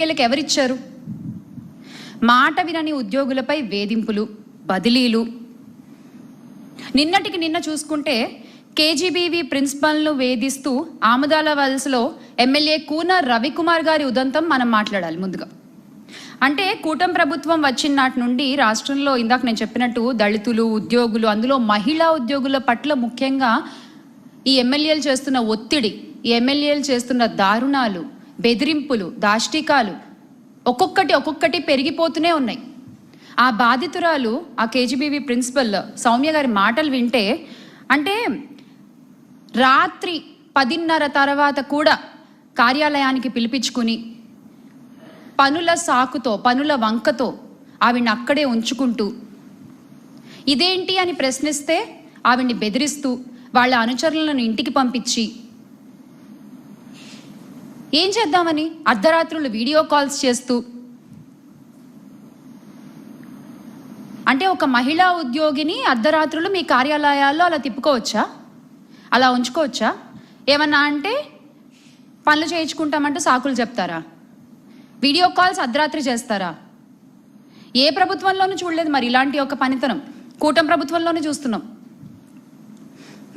వీళ్ళకి ఎవరిచ్చారు? మాట వినని ఉద్యోగులపై వేధింపులు బదిలీలు. నిన్నటికి నిన్న చూసుకుంటే కేజీబీవీ ప్రిన్సిపల్ను వేధిస్తూ ఆముదాల వలసలో ఎమ్మెల్యే కూన రవికుమార్ గారి ఉదంతం మనం మాట్లాడాలి ముందుగా. అంటే కూటమి ప్రభుత్వం వచ్చిన నాటి నుండి రాష్ట్రంలో ఇందాక నేను చెప్పినట్టు దళితులు ఉద్యోగులు అందులో మహిళా ఉద్యోగుల పట్ల ముఖ్యంగా ఈ ఎమ్మెల్యేలు చేస్తున్న ఒత్తిడి ఈ ఎమ్మెల్యేలు చేస్తున్న దారుణాలు బెదిరింపులు దాష్టికాలు ఒక్కొక్కటి ఒక్కొక్కటి పెరిగిపోతూనే ఉన్నాయి. ఆ బాధితురాలు ఆ కేజీబీవీ ప్రిన్సిపల్ సౌమ్య గారి మాటలు వింటే అంటే రాత్రి పదిన్నర తర్వాత కూడా కార్యాలయానికి పిలిపించుకుని పనుల సాకుతో పనుల వంకతో ఆవిడ్ని అక్కడే ఉంచుకుంటూ ఇదేంటి అని ప్రశ్నిస్తే ఆవిడ్ని బెదిరిస్తూ వాళ్ళ అనుచరులను ఇంటికి పంపించి ఏం చేద్దామని అర్ధరాత్రులు వీడియో కాల్స్ చేస్తూ? అంటే ఒక మహిళా ఉద్యోగిని అర్ధరాత్రులు మీ కార్యాలయాల్లో అలా తిప్పుకోవచ్చా? అలా ఉంచుకోవచ్చా? ఏమన్నా అంటే పనులు చేయించుకుంటామంటే సాకులు చెప్తారా? వీడియో కాల్స్ అర్ధరాత్రి చేస్తారా? ఏ ప్రభుత్వంలోనూ చూడలేదు మరి ఇలాంటి ఒక పనితనం. కూటమి ప్రభుత్వంలోనే చూస్తున్నాం.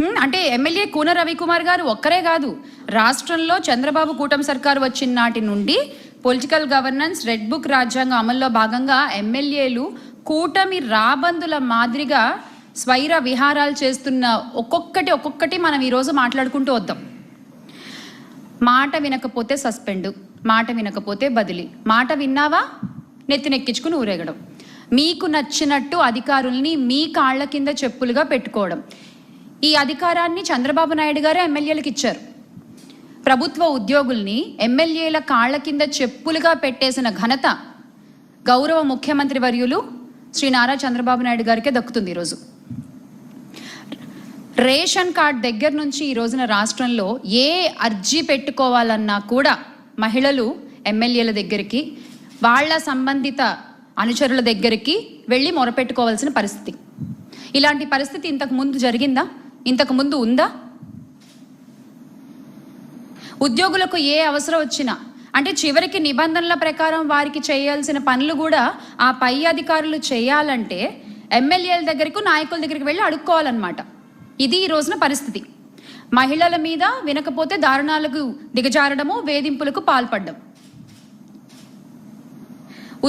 అంటే ఎమ్మెల్యే కూన రవికుమార్ గారు ఒక్కరే కాదు. రాష్ట్రంలో చంద్రబాబు కూటమి సర్కారు వచ్చిన నాటి నుండి పొలిటికల్ గవర్నెన్స్ రెడ్ బుక్ రాజ్యాంగం అమల్లో భాగంగా ఎమ్మెల్యేలు కూటమి రాబందుల మాదిరిగా స్వైర విహారాలు చేస్తున్న ఒక్కొక్కటి ఒక్కొక్కటి మనం ఈరోజు మాట్లాడుకుంటూ వద్దాం. మాట వినకపోతే సస్పెండ్ మాట వినకపోతే బదిలీ. మాట విన్నావా? నెత్తినెక్కించుకుని ఊరేగడం. మీకు నచ్చినట్టు అధికారుల్ని మీ కాళ్ళ కింద చెప్పులుగా పెట్టుకోవడం. ఈ అధికారాన్ని చంద్రబాబు నాయుడు గారు ఎమ్మెల్యేలకు ఇచ్చారు. ప్రభుత్వ ఉద్యోగుల్ని ఎమ్మెల్యేల కాళ్ళ కింద చెప్పులుగా పెట్టేసిన ఘనత గౌరవ ముఖ్యమంత్రి వర్యులు శ్రీ నారా చంద్రబాబు నాయుడు గారికే దక్కుతుంది ఈరోజు. రేషన్ కార్డ్ దగ్గర నుంచి ఈ రోజున రాష్ట్రంలో ఏ అర్జీ పెట్టుకోవాలన్నా కూడా మహిళలు ఎమ్మెల్యేల దగ్గరికి వాళ్ళ సంబంధిత అనుచరుల దగ్గరికి వెళ్ళి మొరపెట్టుకోవాల్సిన పరిస్థితి. ఇలాంటి పరిస్థితి ఇంతకు ముందు జరిగిందా? ఇంతకు ముందు ఉందా? ఉద్యోగులకు ఏ అవసరం వచ్చినా అంటే చివరికి నిబంధనల ప్రకారం వారికి చేయాల్సిన పనులు కూడా ఆ పై అధికారులు చేయాలంటే ఎమ్మెల్యేల దగ్గరకు నాయకుల దగ్గరికి వెళ్ళి అడుక్కోవాలన్నమాట. ఇది ఈ రోజున పరిస్థితి. మహిళల మీద వినకపోతే దారుణాలకు దిగజారడము వేధింపులకు పాల్పడడం.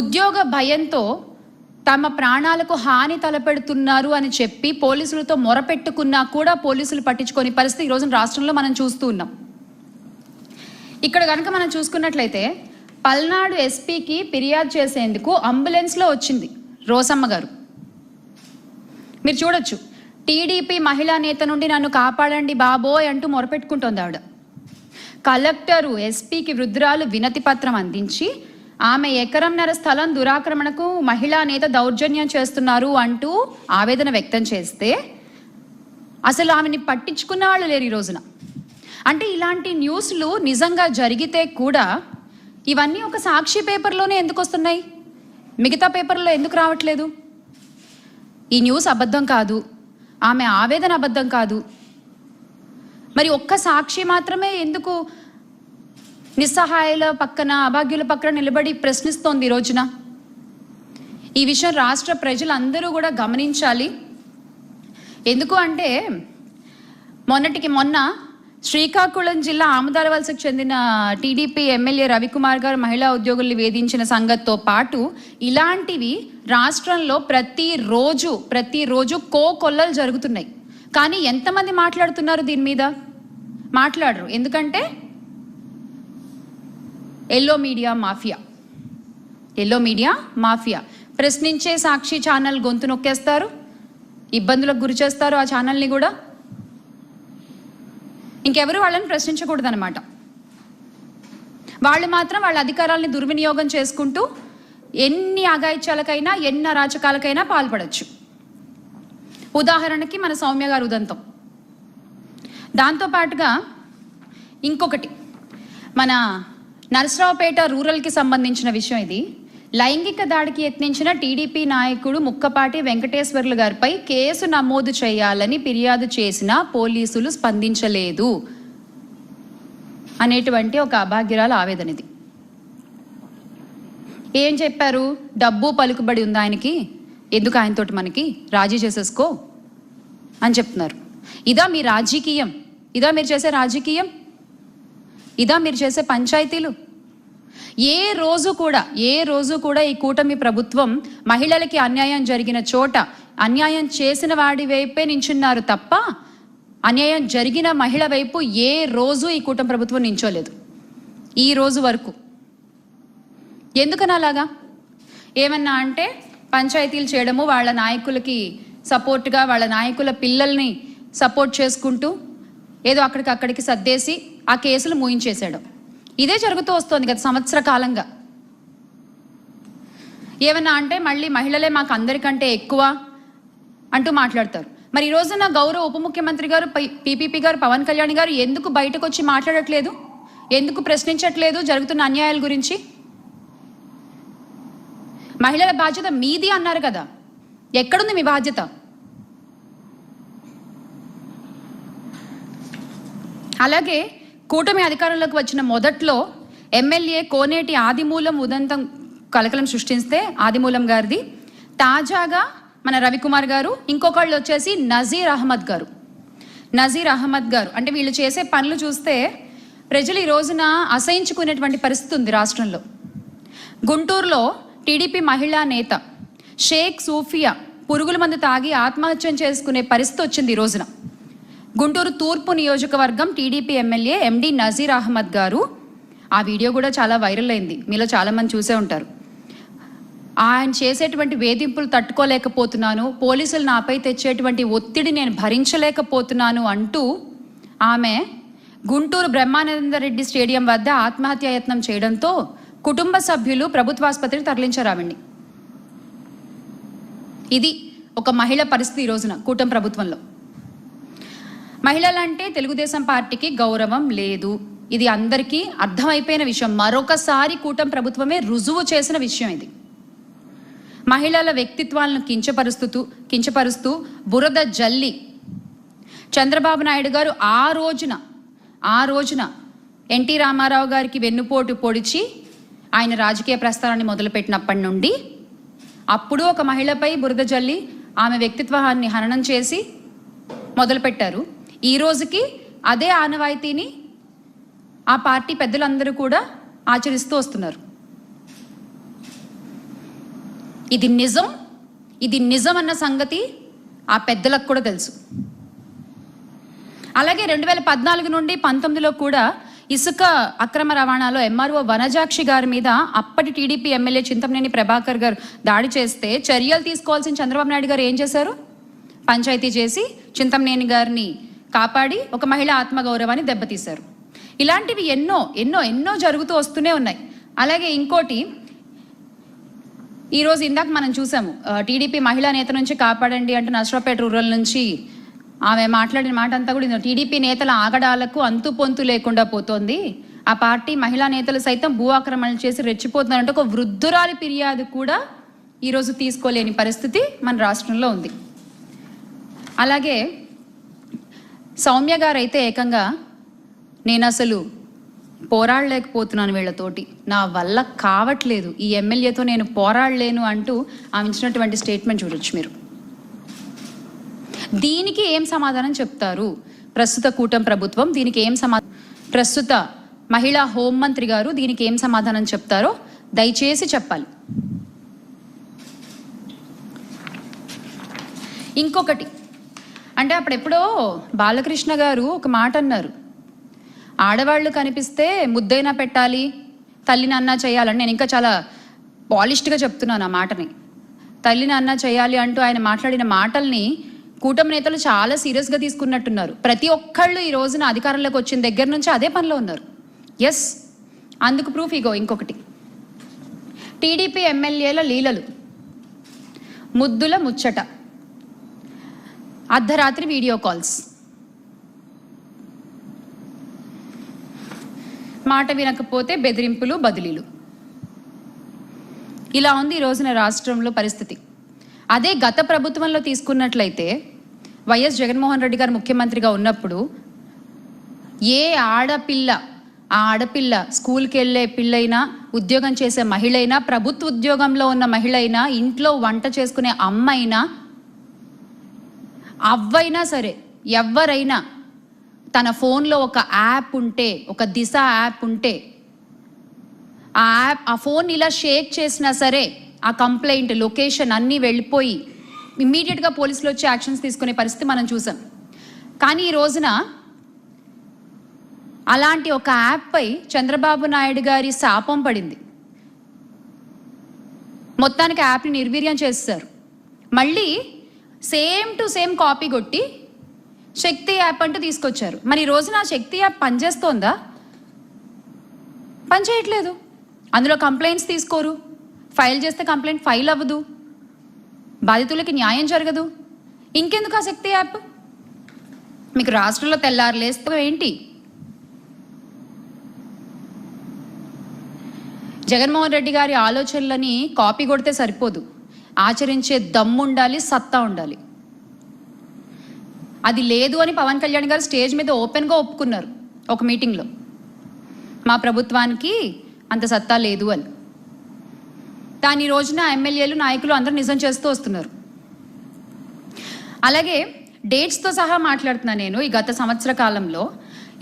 ఉద్యోగ భయంతో తమ ప్రాణాలకు హాని తలపెడుతున్నారు అని చెప్పి పోలీసులతో మొరపెట్టుకున్నా కూడా పోలీసులు పట్టించుకొని పరిస్థితి ఈ రోజున రాష్ట్రంలో మనం చూస్తూ ఉన్నాం. ఇక్కడ కనుక మనం చూసుకున్నట్లయితే పల్నాడు ఎస్పీకి ఫిర్యాదు చేసేందుకు అంబులెన్స్లో వచ్చింది రోసమ్మ గారు. మీరు చూడొచ్చు టీడీపీ మహిళా నేత నుండి నన్ను కాపాడండి బాబోయ్ అంటూ మొరపెట్టుకుంటోంది ఆవిడ. కలెక్టరు ఎస్పీకి వృద్ధురాలు వినతి పత్రం అందించి ఆమె ఎకరంన్నర స్థలం దురాక్రమణకు మహిళా నేత దౌర్జన్యం చేస్తున్నారు అంటూ ఆవేదన వ్యక్తం చేస్తే అసలు ఆమెని పట్టించుకున్న వాళ్ళు లేరు ఈ రోజున. అంటే ఇలాంటి న్యూస్లు నిజంగా జరిగితే కూడా ఇవన్నీ ఒక సాక్షి పేపర్లోనే ఎందుకు వస్తున్నాయి? మిగతా పేపర్లో ఎందుకు రావట్లేదు? ఈ న్యూస్ అబద్ధం కాదు. ఆమె ఆవేదన అబద్ధం కాదు. మరి ఒక్క సాక్షి మాత్రమే ఎందుకు నిస్సహాయాల పక్కన అభాగ్యుల పక్కన నిలబడి ప్రశ్నిస్తోంది ఈ రోజున. ఈ విషయం రాష్ట్ర ప్రజలందరూ కూడా గమనించాలి. ఎందుకు అంటే మొన్నటికి మొన్న శ్రీకాకుళం జిల్లా ఆమదాలవలసకు చెందిన టీడీపీ ఎమ్మెల్యే రవికుమార్ గారు మహిళా ఉద్యోగుల్ని వేధించిన సంగతితో పాటు ఇలాంటివి రాష్ట్రంలో ప్రతిరోజు ప్రతిరోజు కో కొల్లలు జరుగుతున్నాయి. కానీ ఎంతమంది మాట్లాడుతున్నారు దీని మీద? మాట్లాడరు. ఎందుకంటే yellow media mafia yellow media mafia ప్రశ్నించే సాక్షి ఛానల్ గొంతు నొక్కేస్తారు. ఇబ్బందులకు గురి చేస్తారు ఆ ఛానల్ని కూడా. ఇంకెవరు వాళ్ళని ప్రశ్నించకూడదనమాట వాళ్ళు మాత్రం వాళ్ళ అధికారాలని దుర్వినియోగం చేసుకుంటూ ఎన్ని అఘాయిత్యాలకైనా ఎన్ని అరాచకాలకైనా పాల్పడచ్చు. ఉదాహరణకి మన సౌమ్య గారు ఉదంతం. దాంతోపాటుగా ఇంకొకటి. మన నరసరావుపేట రూరల్కి సంబంధించిన విషయం ఇది. లైంగిక దాడికి యత్నించిన టీడీపీ నాయకుడు ముక్కపాటి వెంకటేశ్వర్లు గారిపై కేసు నమోదు చేయాలని ఫిర్యాదు చేసినా పోలీసులు స్పందించలేదు. అనేటువంటి ఒక అభాగ్యురాల ఆవేదన ఇది. ఏం చెప్పారు? డబ్బు పలుకుబడి ఉంది ఆయనకి? ఎందుకు ఆయనతోటి మనకి రాజీ చేసేసుకో? అని చెప్తున్నారు. ఇదా మీ రాజకీయం. ఇదా మీరు చేసే రాజకీయం? ఇదా మీరు చేసే పంచాయతీలు? ఏ రోజు కూడా ఏ రోజు కూడా ఈ కూటమి ప్రభుత్వం మహిళలకి అన్యాయం జరిగిన చోట అన్యాయం చేసిన వాడి వైపే నించున్నారు తప్ప అన్యాయం జరిగిన మహిళ వైపు ఏ రోజు ఈ కూటమి ప్రభుత్వం నించోలేదు. ఈ రోజు వరకు. ఎందుకని అలాగా? ఏమన్నా అంటే పంచాయతీలు చేయడము వాళ్ళ నాయకులకి సపోర్ట్గా వాళ్ళ నాయకుల పిల్లల్ని సపోర్ట్ చేసుకుంటూ ఏదో అక్కడికి అక్కడికి సర్దేసి ఆ కేసులు మూయించేసాడు ఇదే జరుగుతూ వస్తుంది గత సంవత్సర కాలంగా ఏమన్నా అంటే మళ్ళీ మహిళలే మాకు అందరికంటే ఎక్కువ అంటూ మాట్లాడతారు. మరి ఈ రోజున గౌరవ ఉప ముఖ్యమంత్రి గారు పీపీపీ గారు పవన్ కళ్యాణ్ గారు ఎందుకు బయటకు వచ్చి మాట్లాడట్లేదు? ఎందుకు ప్రశ్నించట్లేదు జరుగుతున్న అన్యాయాల గురించి? మహిళల బాధ్యత మీది అన్నారు కదా. ఎక్కడుంది మీ బాధ్యత? అలాగే కూటమి అధికారంలోకి వచ్చిన మొదట్లో ఎమ్మెల్యే కోనేటి ఆదిమూలం ఉదంతం కలకలం సృష్టిస్తే ఆదిమూలం గారిది. తాజాగా మన రవికుమార్ గారు ఇంకొకళ్ళు వచ్చేసి నజీర్ అహ్మద్ గారు. నజీర్ అహ్మద్ గారు. అంటే వీళ్ళు చేసే పనులు చూస్తే ప్రజలు ఈ రోజున అసహించుకునేటువంటి పరిస్థితి ఉంది రాష్ట్రంలో. గుంటూరులో టీడీపీ మహిళా నేత షేక్ సూఫియా పురుగుల మందు తాగి ఆత్మహత్యం చేసుకునే పరిస్థితి వచ్చింది ఈ రోజున. గుంటూరు తూర్పు నియోజకవర్గం TDP MLA MD Nazeer Ahmed గారు. ఆ వీడియో కూడా చాలా వైరల్ అయింది. మీలో చాలామంది చూసే ఉంటారు. ఆయన చేసేటువంటి వేధింపులు తట్టుకోలేకపోతున్నాను. పోలీసులు నాపై తెచ్చేటువంటి ఒత్తిడి నేను భరించలేకపోతున్నాను అంటూ ఆమె గుంటూరు బ్రహ్మానందరెడ్డి స్టేడియం వద్ద ఆత్మహత్యాయత్నం చేయడంతో కుటుంబ సభ్యులు ప్రభుత్వాసుపత్రికి తరలించారు ఆవిడ్ని. ఇది ఒక మహిళ పరిస్థితి ఈ రోజున కూటమి ప్రభుత్వంలో. మహిళలంటే తెలుగుదేశం పార్టీకి గౌరవం లేదు. ఇది అందరికీ అర్థమైపోయిన విషయం. మరొకసారి కూటమి ప్రభుత్వమే రుజువు చేసిన విషయం ఇది. మహిళల వ్యక్తిత్వాలను కించపరుస్తూ కించపరుస్తూ బురద జల్లి చంద్రబాబు నాయుడు గారు ఆ రోజున ఆ రోజున ఎన్టీ రామారావు గారికి వెన్నుపోటు పొడిచి ఆయన రాజకీయ ప్రస్థానాన్ని మొదలుపెట్టినప్పటి నుండి అప్పుడు ఒక మహిళపై బురద జల్లి ఆమె వ్యక్తిత్వాన్ని హననం చేసి మొదలుపెట్టారు. ఈ రోజుకి అదే ఆనవాయితీని ఆ పార్టీ పెద్దలందరూ కూడా ఆచరిస్తూ వస్తున్నారు. ఇది నిజం ఇది నిజం అన్న సంగతి ఆ పెద్దలకు కూడా తెలుసు. అలాగే రెండు వేల పద్నాలుగు నుండి పంతొమ్మిదిలో కూడా ఇసుక అక్రమ రవాణాలో ఎంఆర్ఓ వనజాక్షి గారి మీద అప్పటి టీడీపీ ఎమ్మెల్యే చింతమనేని ప్రభాకర్ గారు దాడి చేస్తే చర్యలు తీసుకోవాల్సిన చంద్రబాబు నాయుడు గారు ఏం చేశారు? పంచాయతీ చేసి చింతమనేని గారిని కాపాడి ఒక మహిళ ఆత్మగౌరవాన్ని దెబ్బతీశారు. ఇలాంటివి ఎన్నో ఎన్నో ఎన్నో జరుగుతూ వస్తూనే ఉన్నాయి. అలాగే ఇంకోటి ఈరోజు ఇందాక మనం చూసాము టీడీపీ మహిళా నేత నుంచి కాపాడండి అంటే నర్సరావుపేట రూరల్ నుంచి ఆమె మాట్లాడిన మాట అంతా కూడా టీడీపీ నేతల ఆగడాలకు అంతు పొంతు లేకుండా పోతోంది. ఆ పార్టీ మహిళా నేతలు సైతం భూ ఆక్రమణలు చేసి రెచ్చిపోతున్నారంటే ఒక వృద్ధురాలి ఫిర్యాదు కూడా ఈరోజు తీసుకోలేని పరిస్థితి మన రాష్ట్రంలో ఉంది. అలాగే సౌమ్య గారైతే ఏకంగా నేను అసలు పోరాడలేకపోతున్నాను వీళ్ళతోటి. నా వల్ల కావట్లేదు. ఈ ఎమ్మెల్యేతో నేను పోరాడలేను అంటూ ఆమె ఇచ్చినటువంటి స్టేట్మెంట్ చూడొచ్చు మీరు. దీనికి ఏం సమాధానం చెప్తారు? ప్రస్తుత కూటమి ప్రభుత్వం దీనికి ఏం సమా ప్రస్తుత మహిళా హోంమంత్రి గారు దీనికి ఏం సమాధానం చెప్తారో దయచేసి చెప్పాలి. ఇంకొకటి అంటే అప్పుడెప్పుడో బాలకృష్ణ గారు ఒక మాట అన్నారు. ఆడవాళ్ళు కనిపిస్తే ముద్దైనా పెట్టాలి తల్లిని అన్నా చేయాలని నేను ఇంకా చాలా పాలిష్డ్గా చెప్తున్నాను ఆ మాటని. తల్లిని అన్నా చేయాలి అంటూ ఆయన మాట్లాడిన మాటల్ని కూటమి నేతలు చాలా సీరియస్గా తీసుకున్నట్టున్నారు. ప్రతి ఒక్కళ్ళు ఈ రోజున అధికారంలోకి వచ్చిన దగ్గర నుంచి అదే పనిలో ఉన్నారు. ఎస్ అందుకు ప్రూఫ్ ఇగో ఇంకొకటి. టీడీపీ ఎమ్మెల్యేల లీలలు. ముద్దుల ముచ్చట. అర్ధరాత్రి వీడియో కాల్స్. మాట వినకపోతే బెదిరింపులు బదిలీలు. ఇలా ఉంది ఈ రోజున రాష్ట్రంలో పరిస్థితి. అదే గత ప్రభుత్వంలో తీసుకున్నట్లయితే వైఎస్ జగన్మోహన్ రెడ్డి గారు ముఖ్యమంత్రిగా ఉన్నప్పుడు ఏ ఆడపిల్ల ఆ ఆడపిల్ల స్కూల్కి వెళ్ళే పిల్లైనా ఉద్యోగం చేసే మహిళ అయినా ప్రభుత్వ ఉద్యోగంలో ఉన్న మహిళ అయినా ఇంట్లో వంట చేసుకునే అమ్మ అయినా అవ్వైనా సరే ఎవరైనా తన ఫోన్లో ఒక యాప్ ఉంటే ఒక దిశ యాప్ ఉంటే ఆ యాప్ ఆ ఫోన్ ఇలా షేక్ చేసినా సరే ఆ కంప్లైంట్ లొకేషన్ అన్నీ వెళ్ళిపోయి ఇమ్మీడియట్గా పోలీసులు వచ్చి యాక్షన్స్ తీసుకునే పరిస్థితి మనం చూసాం. కానీ ఈ రోజున అలాంటి ఒక యాప్పై చంద్రబాబు నాయుడు గారి శాపం పడింది. మొత్తానికి యాప్ని నిర్వీర్యం చేస్తారు మళ్ళీ సేమ్ టు సేమ్ కాపీ కొట్టి శక్తి యాప్ అంటూ తీసుకొచ్చారు. మరి ఈ రోజున ఆ శక్తి యాప్ పనిచేస్తోందా పనిచేయట్లేదు అందులో కంప్లైంట్స్ తీసుకోరు. ఫైల్ చేస్తే కంప్లైంట్ ఫైల్ అవ్వదు. బాధితులకి న్యాయం జరగదు. ఇంకెందుకు ఆ శక్తి యాప్? మీకు రాష్ట్రంలో తెల్లారు లేస్తే ఏంటి? జగన్మోహన్ రెడ్డి గారి ఆలోచనలని కాపీ కొడితే సరిపోదు. ఆచరించే దమ్ము ఉండాలి సత్తా ఉండాలి. అది లేదు అని పవన్ కళ్యాణ్ గారు స్టేజ్ మీద ఓపెన్గా ఒప్పుకున్నారు ఒక మీటింగ్లో. మా ప్రభుత్వానికి అంత సత్తా లేదు అని. దాని రోజున ఎమ్మెల్యేలు నాయకులు అందరూ నిజం చేస్తూ వస్తున్నారు. అలాగే డేట్స్తో సహా మాట్లాడుతున్నా నేను ఈ గత సంవత్సర కాలంలో.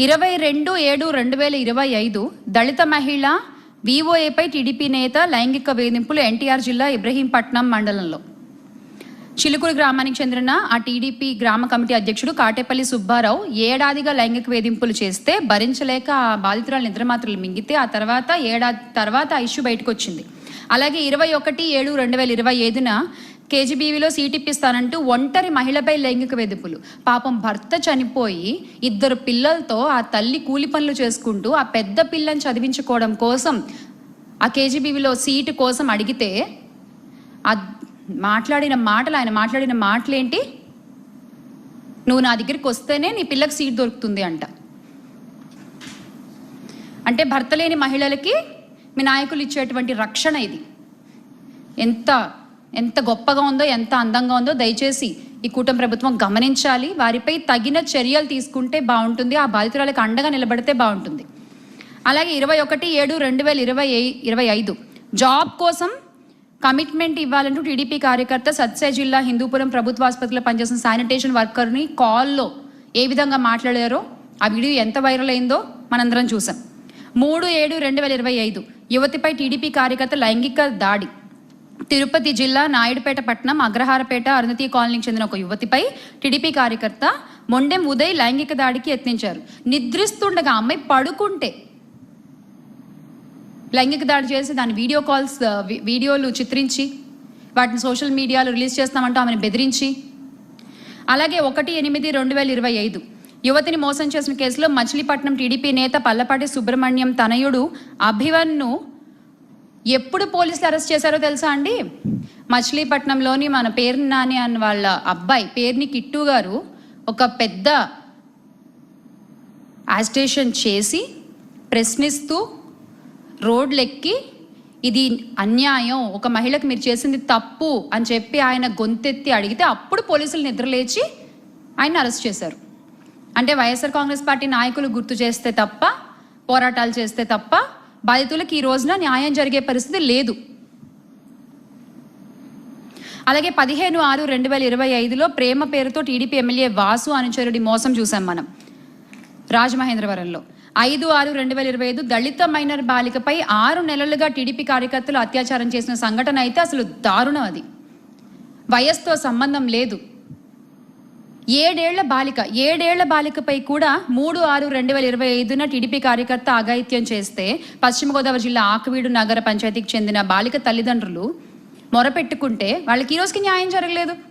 ఇరవై రెండు ఏడు రెండు వేల ఇరవై ఐదు దళిత మహిళ వీఓఏపై టీడీపీ నేత లైంగిక వేధింపులు ఎన్టీఆర్ జిల్లా ఇబ్రహీంపట్నం మండలంలో. చిలుకూరు గ్రామానికి చెందిన ఆ టీడీపీ గ్రామ కమిటీ అధ్యక్షుడు కాటేపల్లి సుబ్బారావు ఏడాదిగా లైంగిక వేధింపులు చేస్తే భరించలేక ఆ బాధితురాలు నిద్రమాత్రలు మింగితే ఆ తర్వాత ఏడాది తర్వాత ఆ ఇష్యూ బయటకు వచ్చింది అలాగే ఇరవై ఒకటి ఏడు రెండు వేల ఇరవై ఐదున కేజీబీవీలో సీట్ ఇప్పిస్తానంటూ ఒంటరి మహిళపై లైంగిక వేధింపులు. పాపం భర్త చనిపోయి ఇద్దరు పిల్లలతో ఆ తల్లి కూలి పనులు చేసుకుంటూ ఆ పెద్ద పిల్లని చదివించుకోవడం కోసం ఆ కేజీబీవీలో సీటు కోసం అడిగితే ఆ మాట్లాడిన మాటలు ఆయన మాట్లాడిన మాటలేంటి? నువ్వు నా దగ్గరికి వస్తేనే నీ పిల్లకి సీట్ దొరుకుతుంది అంట. అంటే భర్త లేని మహిళలకి మీ నాయకులు ఇచ్చేటువంటి రక్షణ ఇది. ఎంత ఎంత గొప్పగా ఉందో ఎంత అందంగా ఉందో దయచేసి ఈ కూటమి ప్రభుత్వం గమనించాలి. వారిపై తగిన చర్యలు తీసుకుంటే బాగుంటుంది. ఆ బాధితురాలకు అండగా నిలబడితే బాగుంటుంది. అలాగే ఇరవై ఒకటి ఏడు రెండు వేల ఇరవై ఇరవై ఐదు జాబ్ కోసం కమిట్మెంట్ ఇవ్వాలంటూ టీడీపీ కార్యకర్త సత్సాయి జిల్లా హిందూపురం ప్రభుత్వ ఆసుపత్రిలో పనిచేసిన శానిటేషన్ వర్కర్ని కాల్లో ఏ విధంగా మాట్లాడారో ఆ వీడియో ఎంత వైరల్ అయిందో మనందరం చూసాం. మూడు ఏడు రెండు వేల ఇరవై ఐదు యువతిపై టీడీపీ కార్యకర్త లైంగిక దాడి. తిరుపతి జిల్లా నాయుడుపేట పట్టణం అగ్రహారపేట అరుణతి కాలనీకి చెందిన ఒక యువతిపై టీడీపీ కార్యకర్త మొండెం ఉదయ్ లైంగిక దాడికి యత్నించారు. నిద్రిస్తుండగా అమ్మాయి పడుకుంటే లైంగిక దాడి చేసి దాని వీడియో కాల్స్ వీడియోలు చిత్రించి వాటిని సోషల్ మీడియాలో రిలీజ్ చేస్తామంటూ ఆమెను బెదిరించి అలాగే ఒకటి ఎనిమిది రెండు వేల ఇరవై ఐదు యువతిని మోసం చేసిన కేసులో మచిలీపట్నం టీడీపీ నేత పల్లపాటి సుబ్రహ్మణ్యం తనయుడు అభివన్ను ఎప్పుడు పోలీసులు అరెస్ట్ చేశారో తెలుసా అండి? మచిలీపట్నంలోని మన పేరు నాని అన్న వాళ్ళ అబ్బాయి పేరుని కిట్టు గారు ఒక పెద్ద యాజిటేషన్ చేసి ప్రశ్నిస్తూ రోడ్లెక్కి ఇది అన్యాయం ఒక మహిళకు మీరు చేసింది తప్పు అని చెప్పి ఆయన గొంతెత్తి అడిగితే అప్పుడు పోలీసులు నిద్రలేచి ఆయన అరెస్ట్ చేశారు. అంటే వైఎస్ఆర్ కాంగ్రెస్ పార్టీ నాయకులు గుర్తు చేస్తే తప్ప పోరాటాలు చేస్తే తప్ప బాధితులకు ఈ రోజున న్యాయం జరిగే పరిస్థితి లేదు. అలాగే పదిహేను ఆరు రెండు వేల ఇరవై ఐదులో ప్రేమ పేరుతో టీడీపీ ఎమ్మెల్యే వాసు అనుచరుడి మోసం చూసాం మనం. రాజమహేంద్రవరంలో. ఐదు ఆరు రెండు వేల ఇరవై ఐదు దళిత మైనర్ బాలికపై ఆరు నెలలుగా టీడీపీ కార్యకర్తలు అత్యాచారం చేసిన సంఘటన అయితే అసలు దారుణం అది. వయస్సుతో సంబంధం లేదు. ఏడేళ్ళ బాలిక ఏడేళ్ళ బాలికపై కూడా మూడు ఆరు రెండు వేల ఇరవై ఐదున టీడీపీ కార్యకర్త అఘాయిత్యం చేస్తే పశ్చిమ గోదావరి జిల్లా ఆకువీడు నగర పంచాయతీకి చెందిన బాలిక తల్లిదండ్రులు మొరపెట్టుకుంటే వాళ్ళకి ఈ రోజుకి న్యాయం జరగలేదు.